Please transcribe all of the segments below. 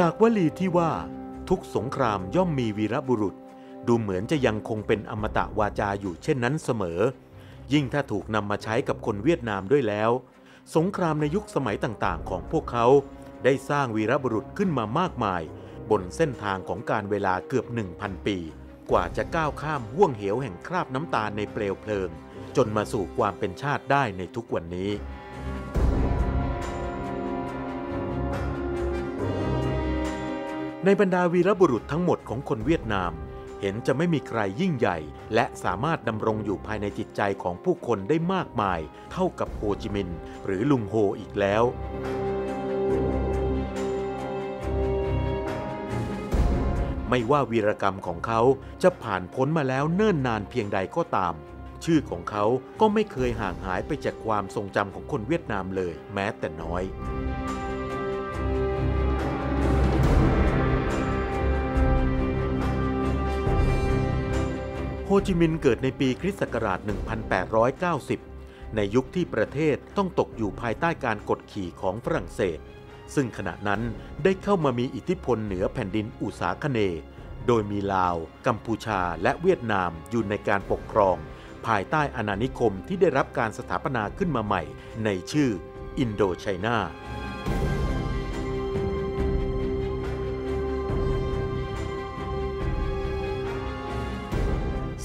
จากวลีที่ว่า ทุกสงครามย่อมมีวีรบุรุษ ดูเหมือนจะยังคงเป็นอมตะวาจาอยู่เช่นนั้นเสมอ ยิ่งถ้าถูกนำมาใช้กับคนเวียดนามด้วยแล้ว สงครามในยุคสมัยต่างๆ ของพวกเขา ได้สร้างวีรบุรุษขึ้นมามากมาย บนเส้นทางของการเวลาเกือบ 1,000 ปี กว่าจะก้าวข้ามห่วงเหวแห่งคราบน้ำตาในเปลวเพลิง จนมาสู่ความเป็นชาติได้ในทุกวันนี้ ในบรรดาวีรบุรุษทั้งหมดของคนเวียดนาม เห็นจะไม่มีใครยิ่งใหญ่ และสามารถดำรงอยู่ภายในจิตใจของผู้คนได้มากมาย เท่ากับโฮจิมินห์หรือลุงโฮอีกแล้วไม่ว่าวีรกรรมของเขาจะผ่านพ้นมาแล้วเนิ่นนานเพียงใดก็ตาม ชื่อของเขาก็ไม่เคยห่างหายไปจากความทรงจำของคนเวียดนามเลย แม้แต่น้อย จิมินห์เกิดในปีคริสต์ศักราช 1890 ในยุคที่ประเทศต้องตกอยู่ภายใต้การกดขี่ของฝรั่งเศส ซึ่งขณะนั้นได้เข้ามามีอิทธิพลเหนือแผ่นดินอุษาคเน โดยมีลาว กัมพูชาและเวียดนามอยู่ในการปกครอง ภายใต้อาณานิคมที่ได้รับการสถาปนาขึ้นมาใหม่ ในชื่ออินโดไชนา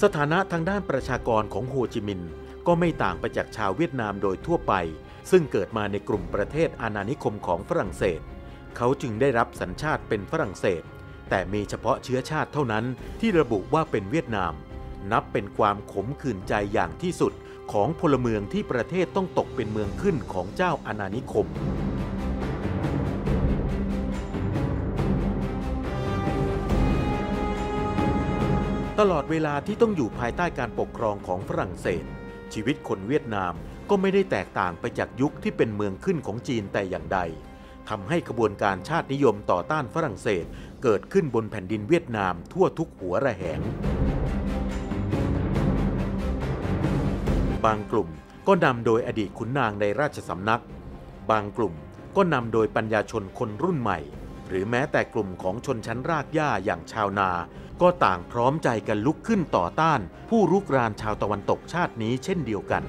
สถานะทางด้านประชากรของโฮจิมินห์ก็ไม่ต่างไปจากชาวเวียดนามโดยทั่วไป ซึ่งเกิดมาในกลุ่มประเทศอาณานิคมของฝรั่งเศส เขาจึงได้รับสัญชาติเป็นฝรั่งเศส แต่มีเฉพาะเชื้อชาติเท่านั้นที่ระบุว่าเป็นเวียดนาม นับเป็นความขมขื่นใจอย่างที่สุดของพลเมืองที่ประเทศต้องตกเป็นเมืองขึ้นของเจ้าอาณานิคม ตลอดเวลาที่ต้องอยู่ภายใต้การปกครองของฝรั่งเศส ชีวิตคนเวียดนามก็ไม่ได้แตกต่างไปจากยุคที่เป็นเมืองขึ้นของจีนแต่อย่างใดทำให้ขบวนการชาตินิยมต่อต้านฝรั่งเศส เกิดขึ้นบนแผ่นดินเวียดนามทั่วทุกหัวระแหง บางกลุ่มก็นำโดยอดีตขุนนางในราชสำนัก บางกลุ่มก็นำโดยปัญญาชนคนรุ่นใหม่ หรือแม้แต่กลุ่มของชนชั้นรากหญ้าอย่างชาวนา ก็ต่างพร้อมใจกันลุกขึ้นต่อต้าน ผู้รุกรานชาวตะวันตกชาตินี้เช่นเดียวกัน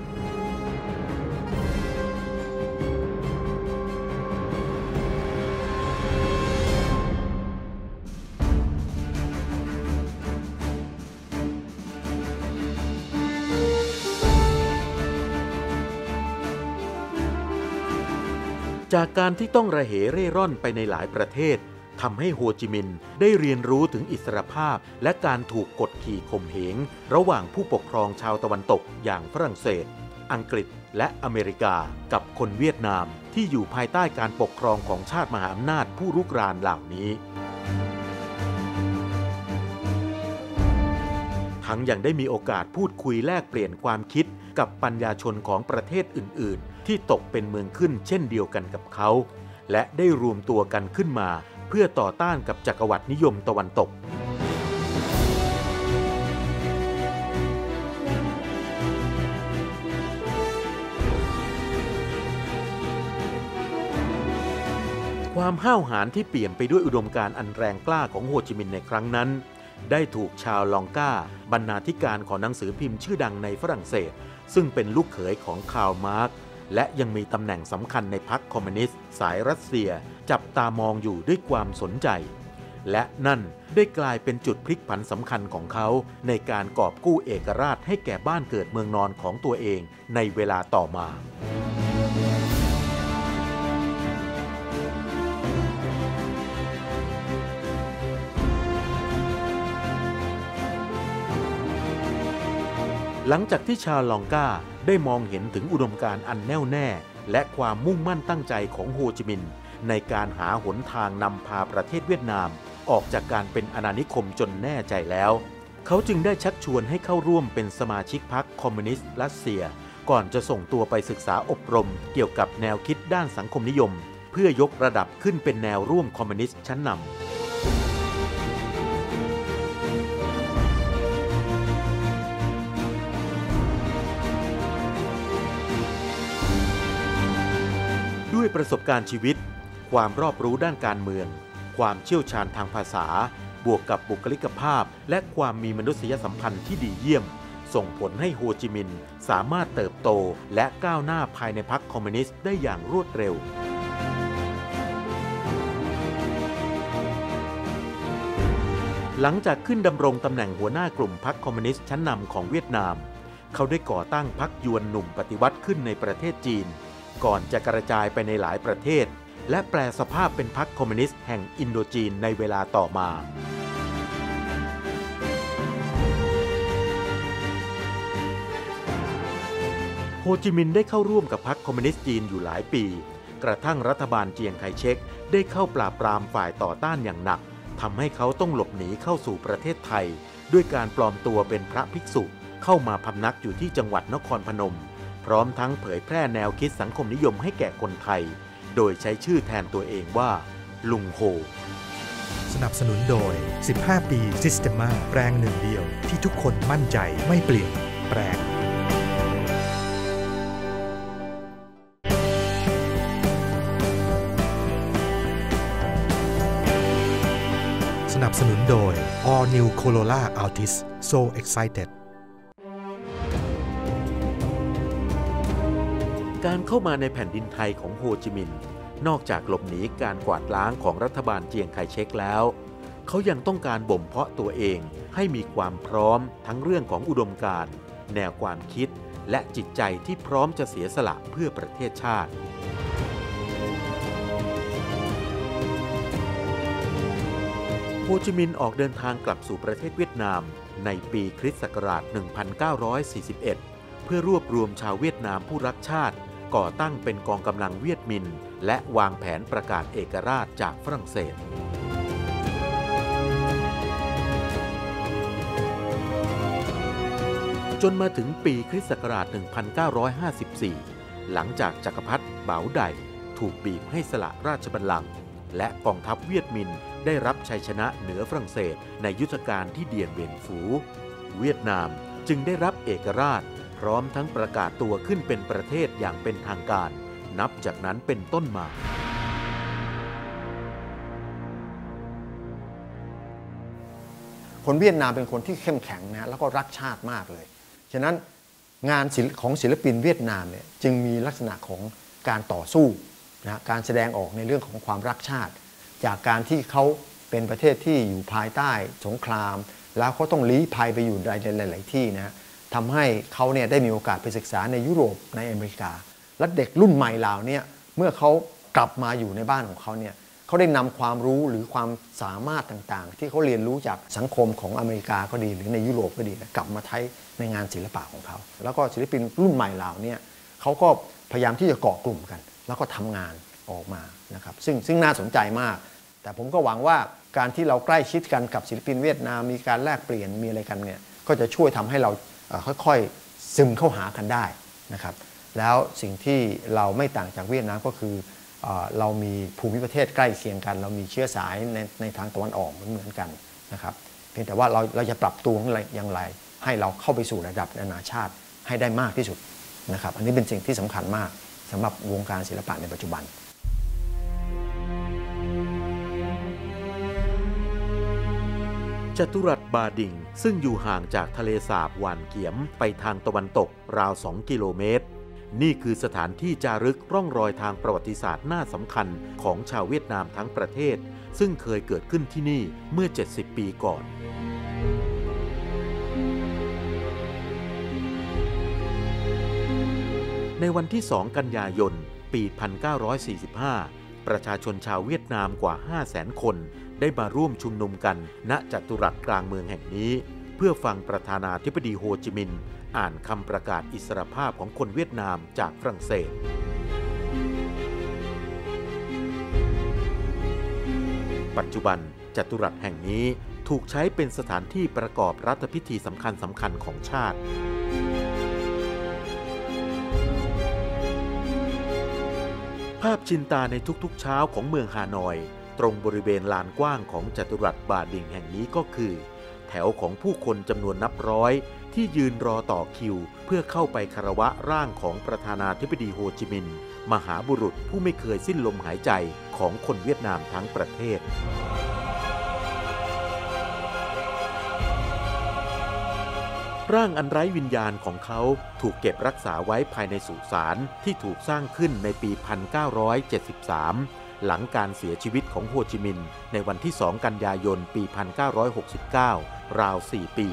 จากการที่ต้องระเหเร่ร่อนไปในหลายประเทศ ทำให้โฮจิมินห์ได้เรียนรู้ถึงอิสรภาพ และการถูกกดขี่ข่มเหง ระหว่างผู้ปกครองชาวตะวันตกอย่างฝรั่งเศส อังกฤษและอเมริกากับคนเวียดนาม ที่อยู่ภายใต้การปกครองของชาติมหาอำนาจผู้รุกรานเหล่านี้ ทั้งยังได้มีโอกาสพูดคุยแลกเปลี่ยนความคิดกับปัญญาชนของประเทศอื่น ๆ ที่ตกเป็นเมืองขึ้นเช่นเดียวกันกับเขา และได้รวมตัวกันขึ้นมา เพื่อต่อต้านกับจักรวรรดินิยมตะวันตก ความห้าวหาญที่เปลี่ยมไปด้วยอุดมการณ์อันแรงกล้าของโฮจิมินห์ในครั้งนั้น ได้ถูกชาวลองกาบรรณาธิการของหนังสือพิมพ์ชื่อดังในฝรั่งเศส ซึ่งเป็นลูกเขยของคาร์ลมาร์ก และยังมีตำแหน่งสำคัญในพรรคคอมมิวนิสต์สายรัสเซียจับตามองอยู่ด้วยความสนใจ และนั่นได้กลายเป็นจุดพลิกผันสำคัญของเขา ในการกอบกู้เอกราชให้แก่บ้านเกิดเมืองนอนของตัวเองในเวลาต่อมาหลังจากที่ชาวลองกา ได้มองเห็นถึงอุดมการณ์อันแน่วแน่ และความมุ่งมั่นตั้งใจของโฮจิมินห์ในการหาหนทางนำพาประเทศเวียดนาม ออกจากการเป็นอาณานิคมจนแน่ใจแล้ว เขาจึงได้ชักชวนให้เข้าร่วมเป็นสมาชิกพรรคคอมมิวนิสต์รัสเซีย ก่อนจะส่งตัวไปศึกษาอบรม เกี่ยวกับแนวคิดด้านสังคมนิยม เพื่อยกระดับขึ้นเป็นแนวร่วมคอมมิวนิสต์ชั้นนำ ด้วยประสบการณ์ชีวิต ความรอบรู้ด้านการเมือง ความเชี่ยวชาญทางภาษา บวกกับบุคลิกภาพ และความมีมนุษยสัมพันธ์ที่ดีเยี่ยม ส่งผลให้โฮจิมินห์สามารถเติบโตและก้าวหน้าภายในพรรคคอมมิวนิสต์ได้อย่างรวดเร็วหลังจากขึ้นดำรงตำแหน่งหัวหน้ากลุ่มพรรคคอมมิวนิสต์ชั้นนำของเวียดนาม เขาได้ก่อตั้งพรรคยวนหนุ่มปฏิวัติขึ้นในประเทศจีน ก่อนจะกระจายไปในหลายประเทศ และแปลสภาพเป็นพรรคคอมมิวนิสต์แห่งอินโดจีนในเวลาต่อมา โฮจิมินห์ได้เข้าร่วมกับพรรคคอมมิวนิสต์จีนอยู่หลายปี กระทั่งรัฐบาลเจียงไคเชกได้เข้าปราบปรามฝ่ายต่อต้านอย่างหนักทำให้เขาต้องหลบหนีเข้าสู่ประเทศไทย ด้วยการปลอมตัวเป็นพระภิกษุเข้ามาพำนักอยู่ที่จังหวัดนครพนม ร้อมทั้งเผยแพร่แนวคิดสังคมนิยมให้แก่คนไทย โดยใช้ชื่อแทนตัวเองว่า ลุงโฮ สนับสนุนโดย 15 ปี Systema แปรงหนึ่งเดียว ที่ทุกคนมั่นใจไม่เปลี่ยนแปรงสนับสนุนโดย All New Corolla Altis So Excited การเข้ามาในแผ่นดินไทยของโฮจิมินห์นอกจากหลบหนีการกวาดล้างของรัฐบาลเจียงไคเชกแล้ว เขายังต้องการบ่มเพาะตัวเองให้มีความพร้อมทั้งเรื่องของอุดมการณ์แนวความคิด และจิตใจที่พร้อมจะเสียสละเพื่อประเทศชาติโฮจิมินห์ออกเดินทางกลับสู่ประเทศเวียดนามในปีคริสต์ศักราช 1941 เพื่อรวบรวมชาวเวียดนามผู้รักชาติ ก่อตั้งเป็นกองกำลังเวียดมิน และวางแผนประกาศเอกราชจากฝรั่งเศส จนมาถึงปีคริสต์ศักราช 1954 หลังจากจักรพรรดิเบาไดถูกบีบให้สละราชบัลลังก์และกองทัพเวียดมินได้รับชัยชนะเหนือฝรั่งเศสในยุทธการที่เดียนเวียนฝู เวียดนามจึงได้รับเอกราช พร้อมทั้งประกาศตัวขึ้นเป็นประเทศอย่างเป็นทางการ นับจากนั้นเป็นต้นมา คนเวียดนามเป็นคนที่เข้มแข็งนะแล้วก็รักชาติมากเลย ฉะนั้นงานของศิลปินเวียดนามเนี่ยจึงมีลักษณะของการต่อสู้นะการแสดงออกในเรื่องของความรักชาติ จากการที่เขาเป็นประเทศที่อยู่ภายใต้สงคราม แล้วเขาต้องลี้ภัยไปอยู่ในหลาย ๆ ที่นะ ทำให้เขาเนี่ยได้มีโอกาสไปศึกษาในยุโรปในอเมริกา และเด็กรุ่นใหม่เหล่านี้เมื่อเขากลับมาอยู่ในบ้านของเขาเนี่ยเขาได้นำความรู้หรือความสามารถต่างๆ ที่เขาเรียนรู้จากสังคมของอเมริกาก็ดี หรือในยุโรปก็ดีกลับมาใช้ในงานศิลปะของเขา แล้วก็ศิลปินรุ่นใหม่เหล่านี้เขาก็พยายามที่จะเกาะกลุ่มกัน แล้วก็ทำงานออกมานะครับซึ่งซึ่งน่าสนใจมาก แต่ผมก็หวังว่าการที่เราใกล้ชิดกันกับศิลปินเวียดนามมีการแลกเปลี่ยนมีอะไรกันเนี่ยก็จะช่วยทำให้เรา ค่อยๆซึมเข้าหากันได้นะครับแล้วสิ่งที่เราไม่ต่างจากเวียดนามก็คือเอเรามีภูมิประเทศใกล้เคียงกัน เรามีเชื้อสายในในทางตะวันออกเหมือนกันนะครับเพียงแต่ว่าเราเราจะปรับตัวอย่างไร ให้เราเข้าไปสู่ระดับนานาชาติให้ได้มากที่สุดนะครับอันนี้เป็นสิ่งที่สำคัญมากสำหรับวงการศิลปะในปัจจุบันจตุรัส บาดิง ซึ่งอยู่ห่างจากทะเลสาบหวานเกียมไปทางตะวันตกราว 2 กิโลเมตร นี่คือสถานที่จารึกร่องรอยทางประวัติศาสตร์น่าสำคัญของชาวเวียดนามทั้งประเทศ ซึ่งเคยเกิดขึ้นที่นี่เมื่อ 70 ปีก่อนในวันที่ 2 กันยายน ปี 1945 ประชาชนชาวเวียดนามกว่า 500,000 คน ได้มาร่วมชุมนุมกัน ณจัตุรัสกลางเมืองแห่งนี้ เพื่อฟังประธานาธิบดีโฮจิมินห์อ่านคำประกาศอิสรภาพของคนเวียดนามจากฝรั่งเศสปัจจุบันจัตุรัสแห่งนี้ถูกใช้เป็นสถานที่ประกอบรัฐพิธีสำคัญสำคัญของชาติ ภาพชินตาในทุกๆเช้าของเมืองฮานอย ตรงบริเวณลานกว้างของจัตุรัสบาดิงแห่งนี้ก็คือ แถวของผู้คนจำนวนนับร้อย ที่ยืนรอต่อคิว เพื่อเข้าไปคารวะร่างของประธานาธิบดีโฮจิมินห์มหาบุรุษผู้ไม่เคยสิ้นลมหายใจของคนเวียดนามทั้งประเทศร่างอันไร้วิญญาณของเขาถูกเก็บรักษาไว้ภายในสุสานที่ถูกสร้างขึ้นในปี 1973 หลังการเสียชีวิตของโฮจิมินห์ในวันที่ 2 กันยายน ปี 1969 ราว 4 ปี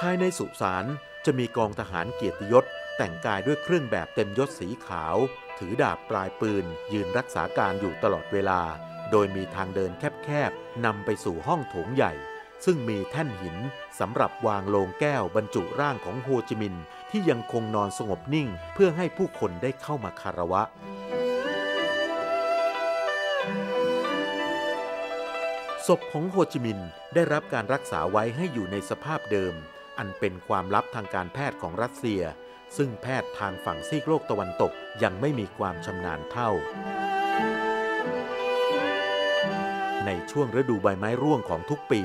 ภายในสุสานจะมีกองทหารเกียรติยศ แต่งกายด้วยเครื่องแบบเต็มยศสีขาว ถือดาบปลายปืน ยืนรักษาการอยู่ตลอดเวลา โดยมีทางเดินแคบๆนำไปสู่ห้องโถงใหญ่ ซึ่งมีแท่นหินสำหรับวางโลงแก้วบรรจุร่างของโฮจิมินห์ที่ยังคงนอนสงบนิ่งเพื่อให้ผู้คนได้เข้ามาคารวะ ศพของโฮจิมินห์ได้รับการรักษาไว้ให้อยู่ในสภาพเดิม อันเป็นความลับทางการแพทย์ของรัสเซีย ซึ่งแพทย์ทางฝั่งซีกโลกตะวันตกยังไม่มีความชำนาญเท่าในช่วงฤดูใบไม้ร่วงของทุกปี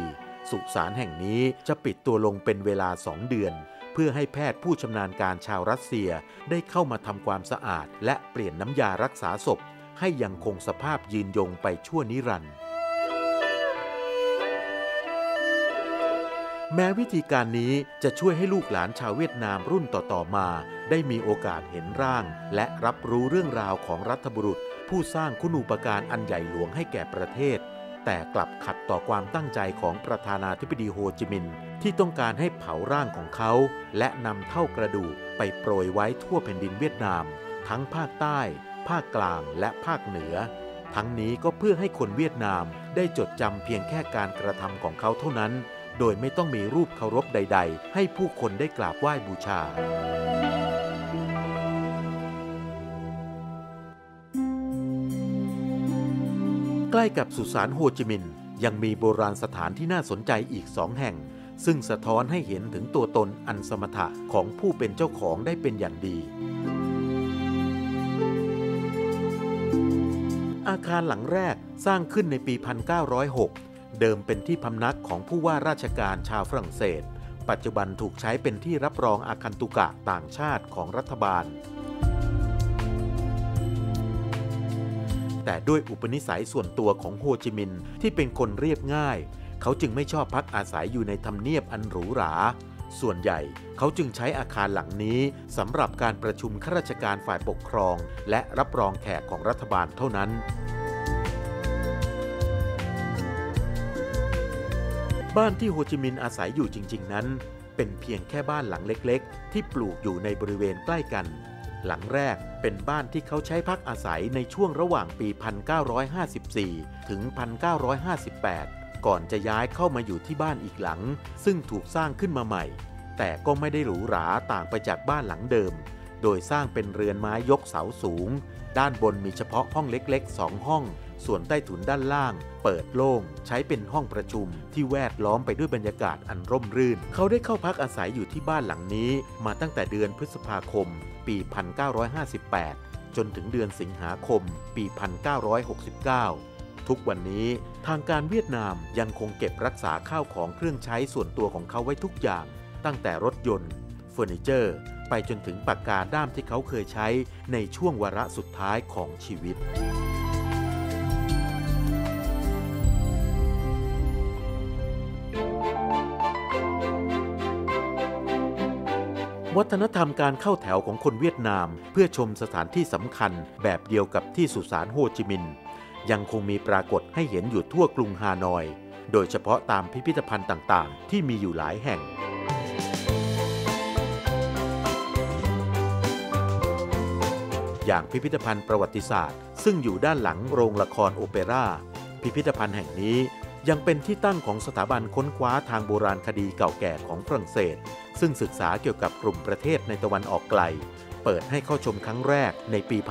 สุสานแห่งนี้จะปิดตัวลงเป็นเวลาสองเดือน เพื่อให้แพทย์ผู้ชำนาญการชาวรัสเซียได้เข้ามาทำความสะอาด และเปลี่ยนน้ำยารักษาศพ ให้ยังคงสภาพยืนยงไปชั่วนิรันดร์แม้วิธีการนี้จะช่วยให้ลูกหลานชาวเวียดนามรุ่นต่อ ๆ มา ได้มีโอกาสเห็นร่าง และรับรู้เรื่องราวของรัฐบุรุษ ผู้สร้างคุณูปการอันใหญ่หลวงให้แก่ประเทศ แต่กลับขัดต่อความตั้งใจของประธานาธิบดีโฮจิมินห์ที่ต้องการให้เผาร่างของเขา และนำเท่ากระดูกไปโปรยไว้ทั่วแผ่นดินเวียดนาม ทั้งภาคใต้ ภาคกลางและภาคเหนือ ทั้งนี้ก็เพื่อให้คนเวียดนามได้จดจำเพียงแค่การกระทำของเขาเท่านั้น โดยไม่ต้องมีรูปเคารพใด ๆ ให้ผู้คนได้กราบไหว้บูชา ใกล้กับสุสานโฮจิมินห์ยังมีโบราณสถานที่น่าสนใจอีกสองแห่ง ซึ่งสะท้อนให้เห็นถึงตัวตนอันสมถะของผู้เป็นเจ้าของได้เป็นอย่างดี อาคารหลังแรกสร้างขึ้นในปี 1906 เดิมเป็นที่พำนักของผู้ว่าราชการชาวฝรั่งเศส ปัจจุบันถูกใช้เป็นที่รับรองอาคันตุกะต่างชาติของรัฐบาล แต่ด้วยอุปนิสัยส่วนตัวของโฮจิมินห์ที่เป็นคนเรียบง่าย เขาจึงไม่ชอบพักอาศัยอยู่ในทำเนียบอันหรูหรา ส่วนใหญ่เขาจึงใช้อาคารหลังนี้สำหรับการประชุมข้าราชการฝ่ายปกครอง และรับรองแขกของรัฐบาลเท่านั้นบ้านที่โฮจิมินห์อาศัยอยู่จริง ๆ นั้น เป็นเพียงแค่บ้านหลังเล็ก ๆ ที่ปลูกอยู่ในบริเวณใกล้กัน หลังแรกเป็นบ้านที่เขาใช้พักอาศัยในช่วงระหว่างปี 1954 ถึง 1958 ก่อนจะย้ายเข้ามาอยู่ที่บ้านอีกหลัง ซึ่งถูกสร้างขึ้นมาใหม่ แต่ก็ไม่ได้หรูหราต่างไปจากบ้านหลังเดิม โดยสร้างเป็นเรือนไม้ยกเสาสูง ด้านบนมีเฉพาะห้องเล็กๆ 2 ห้อง ส่วนใต้ถุนด้านล่าง เปิดโล่ง ใช้เป็นห้องประชุม ที่แวดล้อมไปด้วยบรรยากาศอันร่มรื่น เขาได้เข้าพักอาศัยอยู่ที่บ้านหลังนี้ มาตั้งแต่เดือนพฤษภาคม ปี 1958 จนถึงเดือนสิงหาคม ปี 1969 ทุกวันนี้ทางการเวียดนามยังคงเก็บรักษาข้าวของเครื่องใช้ส่วนตัวของเขาไว้ทุกอย่าง ตั้งแต่รถยนต์เฟอร์นิเจอร์ ไปจนถึงปากกาด้ามที่เขาเคยใช้ในช่วงวาระสุดท้ายของชีวิต วัฒนธรรมการเข้าแถวของคนเวียดนาม เพื่อชมสถานที่สำคัญแบบเดียวกับที่สุสานโฮจิมินห์ยังคงมีปรากฏให้เห็นอยู่ทั่วกรุงฮานอย โดยเฉพาะตามพิพิธภัณฑ์ต่างๆ ที่มีอยู่หลายแห่งอย่างพิพิธภัณฑ์ประวัติศาสตร์ ซึ่งอยู่ด้านหลังโรงละครโอเปร่า พิพิธภัณฑ์แห่งนี้ยังเป็นที่ตั้งของสถาบันค้นคว้าทางโบราณคดีเก่าแก่ของฝรั่งเศส ซึ่งศึกษาเกี่ยวกับกลุ่มประเทศในตะวันออกไกล เปิดให้เข้าชมครั้งแรกในปี 1910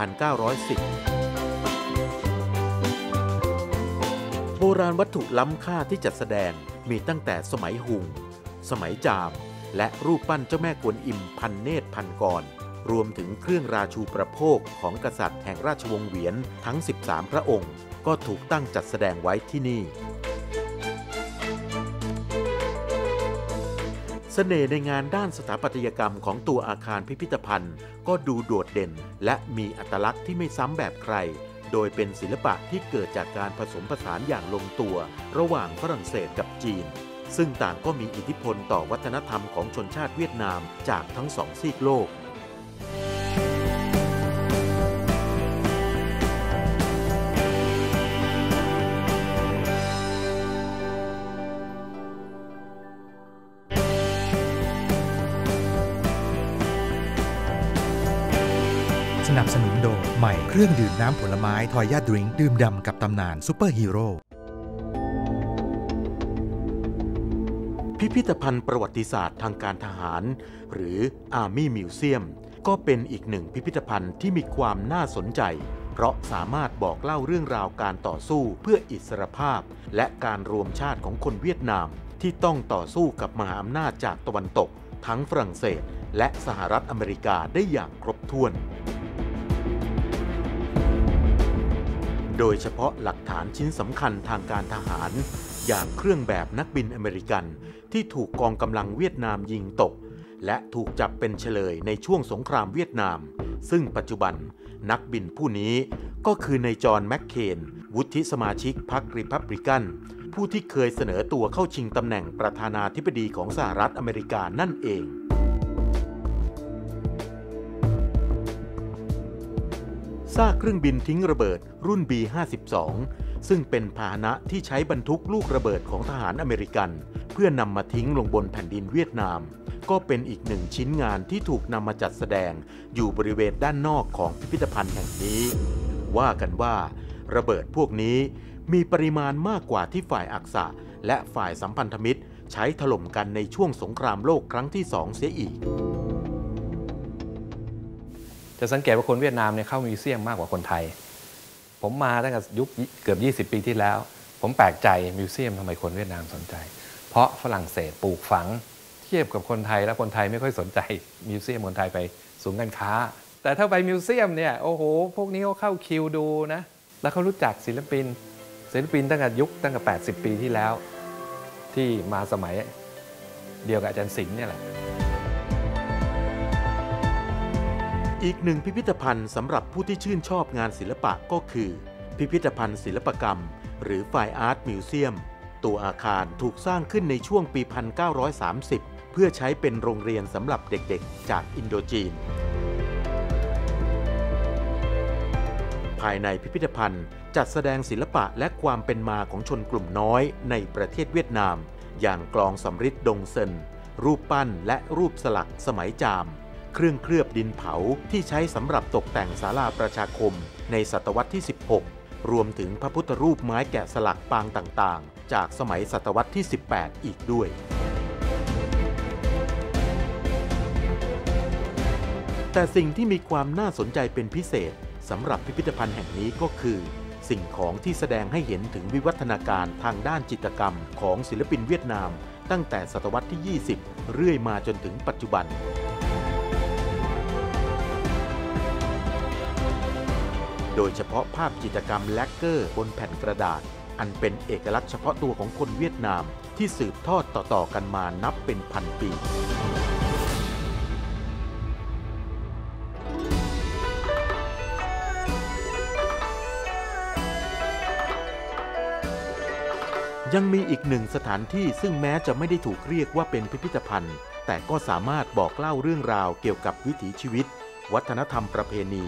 โบราณวัตถุล้ำค่าที่จัดแสดงมีตั้งแต่สมัยหุง สมัยจาม และรูปปั้นเจ้าแม่กวนอิมพันเนตรพันกร รวมถึงเครื่องราชูประโภคของกษัตริย์แห่งราชวงศ์เวียนทั้ง 13 พระองค์ ก็ถูกตั้งจัดแสดงไว้ที่นี่ เสน่ห์ในงานด้านสถาปัตยกรรมของตัวอาคารพิพิธภัณฑ์ ก็ดูโดดเด่น และมีอัตลักษณ์ที่ไม่ซ้ำแบบใคร โดยเป็นศิลปะที่เกิดจากการผสมผสานอย่างลงตัว ระหว่างฝรั่งเศสกับจีน ซึ่งต่างก็มีอิทธิพลต่อวัฒนธรรมของชนชาติเวียดนามจากทั้งสองซีกโลก เครื่องดื่มน้ำผลไม้ทอยาดริงดื่มดำกับตำนานซูเปอร์ฮีโร่พิพิธภัณฑ์ประวัติศาสตร์ทางการทหาร หรือ Army Museum ก็เป็นอีกหนึ่งพิพิธภัณฑ์ที่มีความน่าสนใจ เพราะสามารถบอกเล่าเรื่องราวการต่อสู้เพื่ออิสรภาพ และการรวมชาติของคนเวียดนาม ที่ต้องต่อสู้กับมหาอำนาจจากตะวันตก ทั้งฝรั่งเศส และสหรัฐอเมริกาได้อย่างครบถ้วน โดยเฉพาะหลักฐานชิ้นสำคัญทางการทหาร อย่างเครื่องแบบนักบินอเมริกัน ที่ถูกกองกำลังเวียดนามยิงตก และถูกจับเป็นเฉลยในช่วงสงครามเวียดนาม ซึ่งปัจจุบันนักบินผู้นี้ก็คือในายจอห์นแมคเคน วุฒิสมาชิกพรรคริพับลิกัน ผู้ที่เคยเสนอตัวเข้าชิงตำแหน่งประธานาธิบดีของสหรัฐอเมริกานั่นเอง ซากเครื่องบินทิ้งระเบิดรุ่น B-52 ซึ่งเป็นพาหนะที่ใช้บรรทุกลูกระเบิดของทหารอเมริกัน เพื่อนำมาทิ้งลงบนแผ่นดินเวียดนาม ก็เป็นอีกหนึ่งชิ้นงานที่ถูกนำมาจัดแสดง อยู่บริเวณด้านนอกของพิพิธภัณฑ์แห่งนี้ ว่ากันว่า ระเบิดพวกนี้มีปริมาณมากกว่าที่ฝ่ายอักษะ และฝ่ายสัมพันธมิตร ใช้ถล่มกันในช่วงสงครามโลกครั้งที่สองเสียอีก จะสังเกตว่าคนเวียดนามเนี่ยเข้ามิวเซียมมากกว่าคนไทย ผมมาตั้งแต่ยุคเกือบ 20 ปีที่แล้ว ผมแปลกใจมิวเซียมทำไมคนเวียดนามสนใจ เพราะฝรั่งเศสปลูกฝัง เทียบกับคนไทยแล้วคนไทยไม่ค่อยสนใจมิวเซียมคนไทยไปศูนย์การค้า แต่ถ้าไปมิวเซียมเนี่ยโอ้โห พวกนี้เขาเข้าคิวดูนะ แล้วเขารู้จักศิลปิน ศิลปินตั้งแต่ยุคตั้งแต่ 80 ปีที่แล้ว ที่มาสมัยเดียวกับอาจารย์ศิลป์เนี่ยแหละ อีกหนึ่งพิพิธภัณฑ์สำหรับผู้ที่ชื่นชอบงานศิลปะก็คือ พิพิธภัณฑ์ศิลปกรรม หรือ Fine Art Museum ตัวอาคารถูกสร้างขึ้นในช่วงปี 1930 เพื่อใช้เป็นโรงเรียนสำหรับเด็กๆ จากอินโดจีน ภายในพิพิธภัณฑ์จัดแสดงศิลปะและความเป็นมาของชนกลุ่มน้อยในประเทศเวียดนาม อย่างกลองสำริดดงเซินรูปปั้นและรูปสลักสมัยจาม เครื่องเคลือบดินเผาที่ใช้สำหรับตกแต่งศาลาประชาคม ในศตวรรษที่ 16 รวมถึงพระพุทธรูปไม้แกะสลักปางต่างๆ จากสมัยศตวรรษที่ 18 อีกด้วยแต่สิ่งที่มีความน่าสนใจเป็นพิเศษสำหรับพิพิธภัณฑ์แห่งนี้ก็คือ สิ่งของที่แสดงให้เห็นถึงวิวัฒนาการทางด้านจิตรกรรมของศิลปินเวียดนาม ตั้งแต่ศตวรรษที่ 20 เรื่อยมาจนถึงปัจจุบัน โดยเฉพาะภาพจิตรกรรมแลกเกอร์บนแผ่นกระดาษ อันเป็นเอกลักษณ์เฉพาะตัวของคนเวียดนามที่สืบทอดต่อๆกันมานับเป็นพันปียังมีอีกหนึ่งสถานที่ซึ่งแม้จะไม่ได้ถูกเรียกว่าเป็นพิพิธภัณฑ์ แต่ก็สามารถบอกเล่าเรื่องราวเกี่ยวกับวิถีชีวิต วัฒนธรรมประเพณี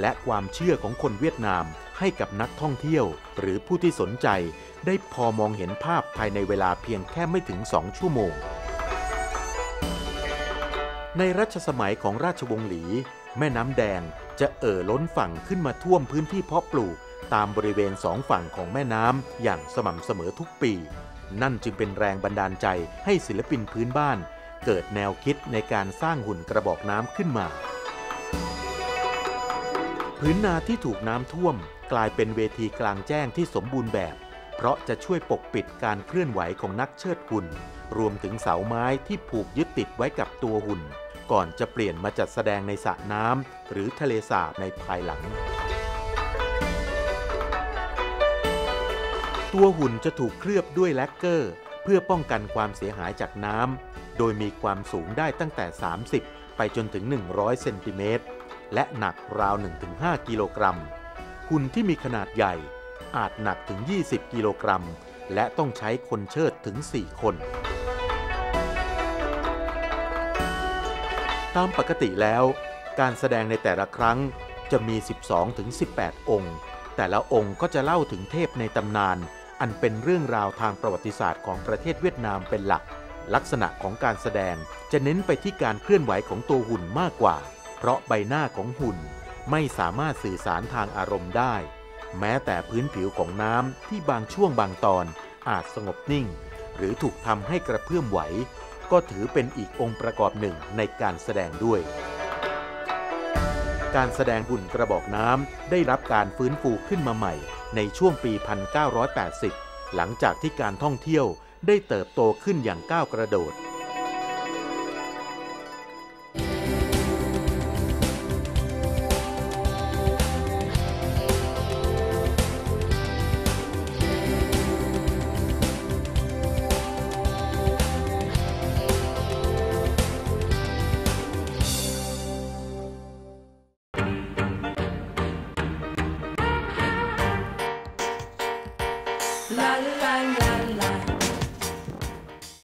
และความเชื่อของคนเวียดนามให้กับนักท่องเที่ยว หรือผู้ที่สนใจได้พอมองเห็นภาพภายในเวลาเพียงแค่ไม่ถึง2ชั่วโมง ในรัชสมัยของราชวงศ์หลี แม่น้ำแดงจะเอ่อล้นฝั่งขึ้นมาท่วมพื้นที่เพาะปลูกตามบริเวณสองฝั่งของแม่น้ำอย่างสม่ำเสมอทุกปี นั่นจึงเป็นแรงบันดาลใจให้ศิลปินพื้นบ้าน เกิดแนวคิดในการสร้างหุ่นกระบอกน้ำขึ้นมา พื้นนาที่ถูกน้ำท่วมกลายเป็นเวทีกลางแจ้งที่สมบูรณ์แบบ เพราะจะช่วยปกปิดการเคลื่อนไหวของนักเชิดหุ่น รวมถึงเสาไม้ที่ผูกยึดติดไว้กับตัวหุ่น ก่อนจะเปลี่ยนมาจัดแสดงในสระน้ำหรือทะเลสาบในภายหลัง ตัวหุ่นจะถูกเคลือบด้วยแลกเกอร์ เพื่อป้องกันความเสียหายจากน้ำโดยมีความสูงได้ตั้งแต่ 30 ไปจนถึง 100 เซนติเมตร และหนักราว 1-5 กิโลกรัม หุ่นที่มีขนาดใหญ่อาจหนักถึง 20 กิโลกรัม และต้องใช้คนเชิดถึง 4 คน ตามปกติแล้ว การแสดงในแต่ละครั้งจะมี 12-18องค์ แต่ละองค์ก็จะเล่าถึงเทพในตำนาน อันเป็นเรื่องราวทางประวัติศาสตร์ของประเทศเวียดนามเป็นหลัก ลักษณะของการแสดงจะเน้นไปที่การเคลื่อนไหวของตัวหุ่นมากกว่า เพราะใบหน้าของหุ่นไม่สามารถสื่อสารทางอารมณ์ได้ แม้แต่พื้นผิวของน้ำที่บางช่วงบางตอนอาจสงบนิ่ง หรือถูกทำให้กระเพื่อมไหว ก็ถือเป็นอีกองค์ประกอบหนึ่งในการแสดงด้วย การแสดงหุ่นกระบอกน้ำได้รับการฟื้นฟูขึ้นมาใหม่ ในช่วงปี 1980 หลังจากที่การท่องเที่ยวได้เติบโตขึ้นอย่างก้าวกระโดด